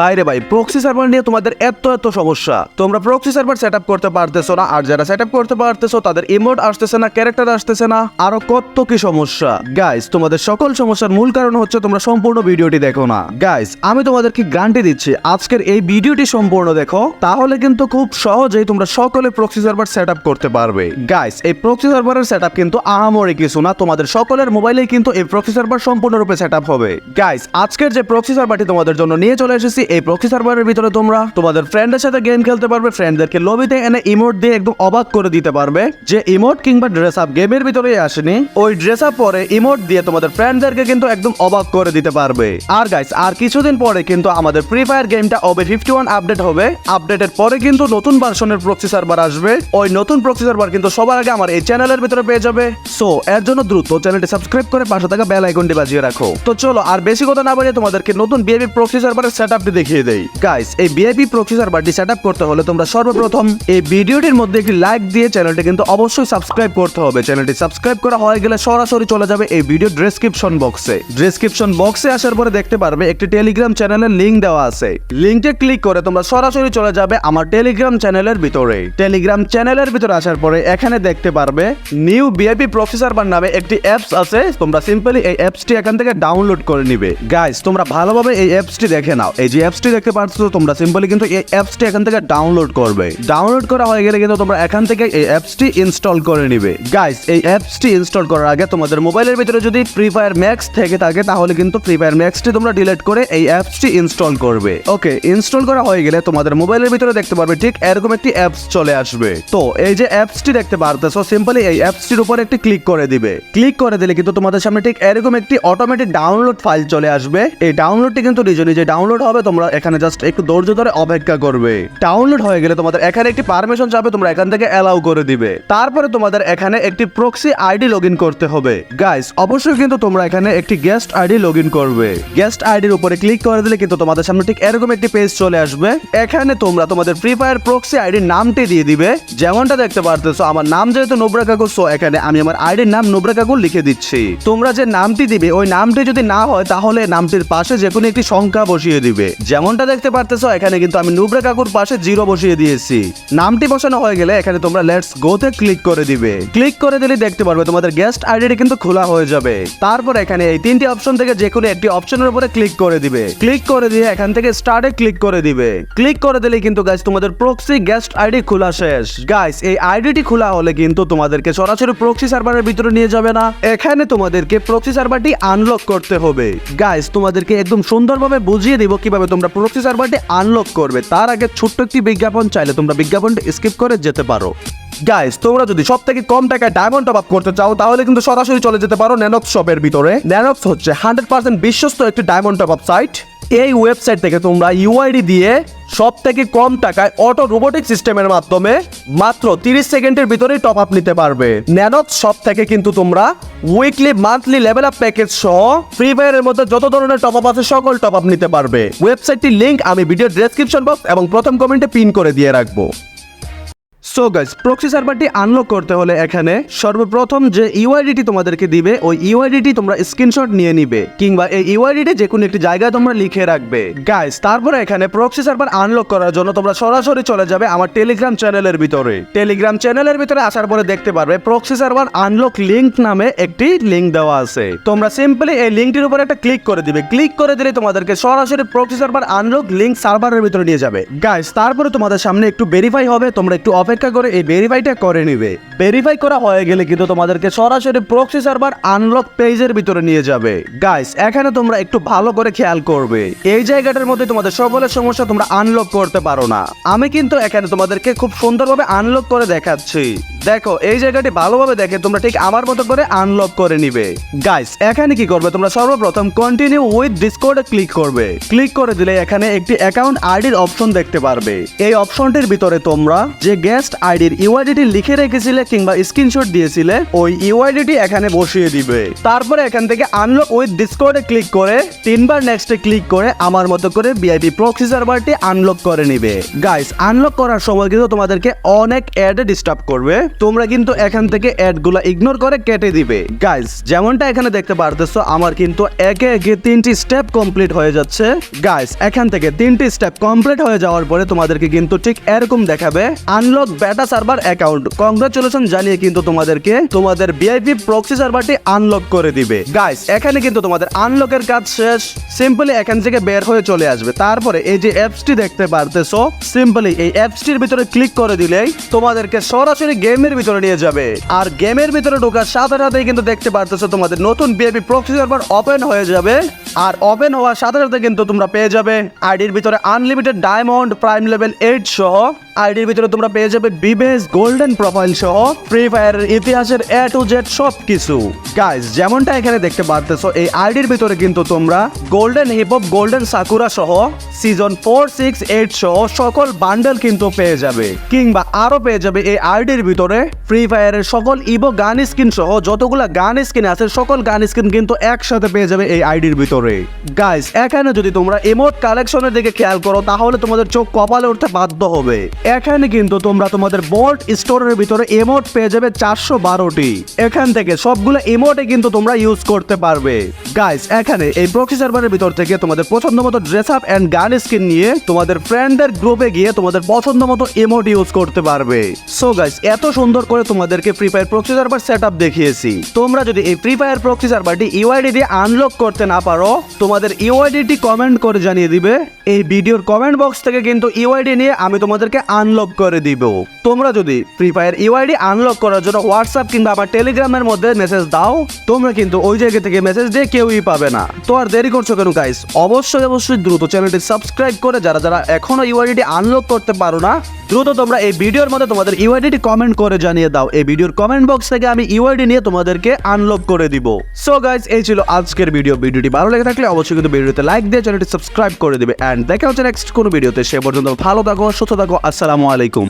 বাইরে ভাই proxy server নিয়ে তোমাদের এত এত সমস্যা। তোমরা প্রক্সি সার্ভার সেট করতে পারতেছো না, আর যারা সেট করতে পারতেছো, তাদের ইমোট আসতেছে না ক্যারেক্টার আসতেছে না। আরও কত কি সমস্যা? গাইস তোমাদের সকল সমস্যার মূল কারণ হচ্ছে তোমরা সম্পূর্ণ ভিডিওটি দেখো না। গাইস আমি তোমাদেরকে গ্যারান্টি দিচ্ছি, আজকের এই ভিডিওটি সম্পূর্ণ দেখো, তাহলে কিন্তু খুব সহজেই তোমরা সকলে প্রক্সি সার্ভার সেট করতে পারবে। গাইস এই প্রক্সি সার্ভারের সেট কিন্তু আহামরি কিছু না, তোমাদের সকলের মোবাইলেই কিন্তু এই প্রক্সি সার্ভার সম্পূর্ণরূপে সেট আপ হবে। গাইস আজকের যে প্রক্সি সার্ভারটি তোমাদের জন্য নিয়ে চলে এসেছি এই প্রক্সি সার্ভারের ভিতরে তোমরা তোমাদের ফ্রেন্ডের সাথে গেম খেলতে পারবে ফ্রেন্ডদেরকে লবিতে এনে ইমোট দিয়ে একদম অবাক করে দিতে পারবে যে ইমোট কিংবা ড্রেস আপ গেমের ভিতরে আসেনি। ওই ড্রেস আপ পরে ইমোট দিয়ে তোমাদের ফ্রেন্ডদেরকে কিন্তু একদম অবাক করে দিতে পারবে। আর গাইস আর কিছুদিন পরে কিন্তু আমাদের ফ্রি ফায়ার গেমটা ওবে ফিফটি ওয়ান আপডেট হবে আপডেটের পরে কিন্তু নতুন ভার্সনের প্রক্সি সার্ভার আসবে। ওই নতুন প্রক্সি সার্ভার কিন্তু সবার আগে আমার এই চ্যানেলের ভিতরে পেয়ে যাবে। সো এর জন্য দ্রুত চ্যানেলটি সাবস্ক্রাইব করে পাশে থাকা বেল আইকনটি বাজিয়ে রাখো। তো চলো, আর বেশি কথা না বাড়িয়ে তোমাদেরকে নতুন বিএপি প্রক্সি সার্ভারের সেটআপটি দেখিয়ে দেই। গাইস এই বিএপি প্রক্সি সার্ভারটি সেটআপ করতে হলে তোমরা সর্বপ্রথম এই ভিডিওটির মধ্যে একটি লাইক দিয়ে চ্যানেলটি কিন্তু অবশ্যই সাবস্ক্রাইব করতে হবে। চ্যানেলটি সাবস্ক্রাইব করা হয়ে গেলে সরাসরি চলে যাবে এই ভিডিও ডেসক্রিপশন বক্সে ডেসক্রিপশন বক্সে আসার পরে দেখতে পারবে একটি টেলিগ্রাম চ্যানেলের লিংক দেওয়া আছে। লিংকে ক্লিক করে তোমরা সরাসরি চলে যাবে আমার টেলিগ্রাম চ্যানেলের ভিতরে। টেলিগ্রাম চ্যানেলের ভিতরে আসার পরে এখানে দেখতে পারবে নিউ ভিআইপি প্রফেসর বার নামে একটি অ্যাপস আছে। তোমরা সিম্পলি এই অ্যাপসটি এখান থেকে ডাউনলোড করে নিবে। গাইস তোমরা ভালোভাবে এই অ্যাপসটি দেখে নাও। এই যে অ্যাপসটি দেখতে পাচ্ছ তোমরা সিম্পলি কিন্তু এই অ্যাপসটি এখান থেকে ডাউনলোড করবে। ডাউনলোড করা হয়ে গেলে কিন্তু তোমরা এখান থেকে এই অ্যাপসটি ইনস্টল করে নিবে। গাইস এই অ্যাপসটি ইনস্টল করার আগে তোমাদের মোবাইলের ভিতরে যদি ফ্রি ফায়ার ম্যাক্স থেকে থাকে, তাহলে কিন্তু ফ্রি ফায়ার ম্যাক্সটি তোমরা ডিলিট করে এই অ্যাপসটি ইনস্টল করবে। ওকে ইনস্টল করা হয়ে গেলে তোমাদের মোবাইলের ভিতরে দেখতে পারবে ঠিক এরকম একটি অ্যাপস চলে আসবে। তো, এই যে অ্যাপসটি দেখতে পারতেছো সিম্পলি এই অ্যাপসটির উপর একটি ক্লিক করে দিবে। ক্লিক করে দিলে কিন্তু তোমাদের সামনে ঠিক এরকম একটি অটোমেটিক ডাউনলোড ফাইল চলে আসবে। এই ডাউনলোডটি কিন্তু নিজে নিজে ডাউনলোড হবে তোমরা এখানে জাস্ট একটু ধৈর্য ধরে অপেক্ষা করবে। ডাউনলোড হয়ে গেলে তোমাদের এখানে একটি পারমিশন চাবে তোমরা এখান থেকে অ্যালাউ করে দিবে। তারপরে তোমাদের এখানে একটি প্রক্সি আইডি লগ করতে হবে। গাইস অবশ্যই কিন্তু তোমরা এখানে একটি গেস্ট আইডি লগ করবে। গেস্ট আইডির উপরে ক্লিক করে দিলে কিন্তু তোমাদের সামনে ঠিক এরকম একটি পেজ চলে আসবে। এখানে তোমরা তোমাদের ফ্রি ফায়ার প্রক্সি আইডির নামটি দিয়ে দিবে। যেমনটা দেখতে পারতেছো, আমার নাম যেহেতু নোবরা কাকু সো এখানে আমি আমার আইডির নাম নোবরা কাকু লিখে দিচ্ছি। তোমরা যে নামটি দিবে, ওই নামটি যদি না হয়, তাহলে নামটির পাশে যে কোনো একটি সংখ্যা বসিয়ে দিবে। যেমনটা দেখতে পারতেছো, এখানে কিন্তু আমি নুবরা কাকুর পাশে জিরো বসিয়ে দিয়েছি। নামটি বসানো হয়ে গেলে এখানে তোমরা লেটস গোতে ক্লিক করে দিবে। ক্লিক করে দিলে দেখতে পারবে তোমাদের গেস্ট আইডিটি কিন্তু খোলা হয়ে যাবে। তারপর এখানে এই তিনটি অপশন থেকে যে কোনো একটি অপশনের উপরে ক্লিক করে দিবে। ক্লিক করে দিয়ে এখান থেকে স্টার্টে ক্লিক করে দিবে। ক্লিক করে দিলে কিন্তু গাইস তোমাদের প্রক্সি গেস্ট আইডি খোলা শেষ। গাইস এই আইডিটি খোলা হলে কিন্তু তোমাদেরকে সরাসরি প্রক্সি সার্ভারের ভিতরে নিয়ে যাবে না। এখানে তোমাদেরকে প্রক্সি সার্ভারটি আনলক করতে হবে। গাইস তোমাদেরকে একদম সুন্দরভাবে বুঝিয়ে দিব কীভাবে তোমরা প্রক্সি সার্ভারটি আনলক করবে। তার আগে ছোট্ট একটি বিজ্ঞাপন চাইলে তোমরা বিজ্ঞাপনটি স্কিপ করে যেতে পারো। গাইস তোমরা যদি সব থেকে কম টাকায় ডায়মন্ড টপ আপ করতে চাও, তাহলে কিন্তু সরাসরি চলে যেতে পারো ন্যানক্স শপের ভিতরে। ন্যানক্স হচ্ছে হান্ড্রেড পার্সেন্ট বিশ্বস্ত একটি ডায়মন্ড টপ আপ সাইট এই ওয়েবসাইট থেকে তোমরা ইউআইডি দিয়ে সব থেকে কম টাকায় অটো রোবোটিক সিস্টেমের মাধ্যমে মাত্র তিরিশ সেকেন্ডের ভিতরেই টপ আপ নিতে পারবে। ন্যানোত সব থেকে কিন্তু তোমরা weekly monthly level up package সহ ফ্রি ফায়ারের মধ্যে যত ধরনের টপ আপ আছে, সকল টপ আপ নিতে পারবে। ওয়েবসাইটটির লিঙ্ক আমি ভিডিও ডেসক্রিপশন বক্স এবং প্রথম কমেন্টে পিন করে দিয়ে রাখব। সো গাইস প্রক্সি সার্ভারটি আনলক করতে হলে এখানে সর্বপ্রথম যে ইউআইডিটি তোমাদেরকে দিবে, ওই ইউআইডিটি তোমরা স্ক্রিনশট নিয়ে নিবে, কিংবা এই ইউআইডিটি যে কোনো একটি জায়গায় তোমরা লিখে রাখবে। গাইস তারপরে এখানে প্রক্সি সার্ভার আনলক করার জন্য তোমরা সরাসরি চলে যাবে আমার টেলিগ্রাম চ্যানেলের ভিতরে। টেলিগ্রাম চ্যানেলের ভিতরে আসার পরে দেখতে পারবে প্রক্সি সার্ভার আনলক লিংক নামে একটি লিংক দেওয়া আছে। তোমরা সিম্পলি এই লিংকটির উপর একটা ক্লিক করে দিবে। ক্লিক করে দিলে তোমাদেরকে সরাসরি প্রক্সি সার্ভার আনলক লিংক সার্ভারের ভিতরে নিয়ে যাবে। গাইস তারপরে তোমাদের সামনে একটু ভেরিফাই হবে, তোমরা একটু অপেক্ষা করে, এই ভেরিফাইটা করে নিবে। ভেরিফাই করা হয়ে গেলে কিন্তু তোমাদেরকে সরাসরি প্রক্সি সার্ভার আনলক পেজের ভিতরে নিয়ে যাবে। গাইস এখানে তোমরা একটু ভালো করে খেয়াল করবে। এই জায়গাটার মধ্যে তোমাদের সকলের সমস্যা তোমরা আনলক করতে পারো না। আমি কিন্তু এখানে তোমাদেরকে খুব সুন্দরভাবে আনলক করে দেখাচ্ছি। দেখো, এই জায়গাটি ভালোভাবে দেখে তোমরা ঠিক আমার মতো করে আনলক করে নিবে। গাইস এখানে কি করবে? তোমরা সর্বপ্রথম কন্টিনিউ উইথ ডিসকর্ডে ক্লিক করবে। ক্লিক করে দিলে এখানে একটি অ্যাকাউন্ট আইডির অপশন দেখতে পারবে। এই অপশনটির ভিতরে তোমরা যে গেস্ট আইডির ইউআইডিটি লিখে রেখেছিলে কিংবা স্ক্রিনশট দিয়েছিলে, ওই ইউআইডিটি এখানে বসিয়ে দিবে। তারপরে এখান থেকে আনলক উইথ ডিসকর্ডে ক্লিক করে তিনবার নেক্সটে ক্লিক করে আমার মতো করে বিআইপি প্রক্সি সার্ভারটি আনলক করে নিবে। গাইস আনলক করার সময় কিন্তু তোমাদেরকে অনেক অ্যাডে ডিস্টার্ব করবে। তোমরা কিন্তু এখান থেকে অ্যাডগুলো ইগনোর করে কেটে দিবে। গাইস যেমনটা এখানে দেখতে পারতেছো, আমার কিন্তু একে একে তিনটি স্টেপ কমপ্লিট হয়ে যাচ্ছে। গাইস এখান থেকে তিনটি স্টেপ কমপ্লিট হয়ে যাওয়ার পরে তোমাদেরকে কিন্তু ঠিক এরকম দেখাবে। আনলক বেটা সার্ভার অ্যাকাউন্ট কংগ্রাচুলেশন জানিয়ে কিন্তু তোমাদেরকে তোমাদের ভিআইপি প্রক্সি সার্ভারটি আনলক করে দিবে। গাইস এখানে কিন্তু তোমাদের আনলকের কাজ শেষ। সিম্পলি এখান থেকে বের হয়ে চলে আসবে। তারপরে এই যে অ্যাপসটি দেখতে পারতেছো সিম্পলি এই অ্যাপসটির ভিতরে ক্লিক করে দিলেই তোমাদেরকে সরাসরি গেমের ভিতরে নিয়ে যাবে। আর গেমের ভিতরে ঢোকার সাথে সাথেই কিন্তু দেখতে পারতেছো তোমাদের নতুন বিএপি প্রক্সি সার্ভার ওপেন হয়ে যাবে। আর ওপেন হওয়ার সাথে সাথে কিন্তু তোমরা পেয়ে যাবে আইডির ভিতরে unlimited diamond prime level eight সহ আইডির ভিতরে তোমরা পেয়ে যাবে বিবেস গোল্ডেন প্রোফাইল সহ, ফ্রি ফায়ারের ইতিহাসের এ টু জেড সব কিছু গাইজ যেমনটা এখানে দেখতে পারতেছো, এই আইডির ভিতরে কিন্তু তোমরা golden hip hop golden Sakura সহ সিজন ফোর সিক্স এইট সহ সকল বান্ডেল কিন্তু পেয়ে যাবে। কিংবা আরও পেয়ে যাবে এই আইডির ভিতরে ফ্রি ফায়ারের সকল ইভো গান স্কিন সহ, যতগুলা গান স্কিন আছে, সকল গান স্কিন কিন্তু একসাথে পেয়ে যাবে এই আইডির ভিতরে। গাইজ এখানে যদি তোমরা ইমোট কালেকশনের দিকে খেয়াল করো, তাহলে তোমাদের চোখ কপালে উঠতে বাধ্য হবে। এখানে কিন্তু তোমরা তোমাদের বোল্ট স্টোরের ভিতরে ইমোট পেয়ে যাবে চারশো বারোটি। এখান থেকে সবগুলো ইমোটে কিন্তু তোমরা ইউজ করতে পারবে। গাইস এখানে এই প্রক্সি সার্ভারের ভিতর থেকে তোমাদের পছন্দ মতো dress up and gun skin নিয়ে তোমাদের ফ্রেন্ডদের গ্রুপে গিয়ে তোমাদের পছন্দ মতো ইমোট ইউজ করতে পারবে। সো গাইস এত সুন্দর করে তোমাদেরকে Free Fire proxy server set up দেখিয়েছি। তোমরা যদি এই ফ্রি ফায়ার প্রক্সি সার্ভারটি ইউআইডি দিয়ে আনলক করতে না পারো, তোমাদের ইউআইডিটি কমেন্ট করে জানিয়ে দিবে। এই ভিডিওর কমেন্ট বক্স থেকে কিন্তু ইউআইডি নিয়ে আমি তোমাদেরকে আনলক করে দিব। তোমরা যদি ফ্রি ফায়ার ইউআইডি আনলক করার জন্য হোয়াটসঅ্যাপ কিংবা আমার টেলিগ্রামের মধ্যে মেসেজ দাও, তোমরা কিন্তু ওই জায়গা থেকে মেসেজ দিয়ে কেউই পাবে না। তো আর দেরি করছ কেন গাইস অবশ্যই অবশ্যই দ্রুত চ্যানেলটি সাবস্ক্রাইব করে যারা যারা এখনও ইউআইডি আনলক করতে পারো না দ্রুত তোমরা এই ভিডিওর মধ্যে তোমাদের ইউআইডিটি কমেন্ট করে জানিয়ে দাও। এই ভিডিওর কমেন্ট বক্স থেকে আমি ইউআইডি নিয়ে তোমাদেরকে আনলক করে দিব। সো গাইজ এই ছিল আজকের ভিডিও ভিডিওটি ভালো লেগে থাকলে অবশ্যই কিন্তু ভিডিওতে লাইক দিয়ে চ্যানেলটি সাবস্ক্রাইব করে দিবে। অ্যান্ড দেখা হচ্ছে নেক্সট কোনো ভিডিওতে সে পর্যন্ত ভালো থাকো, সুস্থ থাকো। আসসালামু আলাইকুম।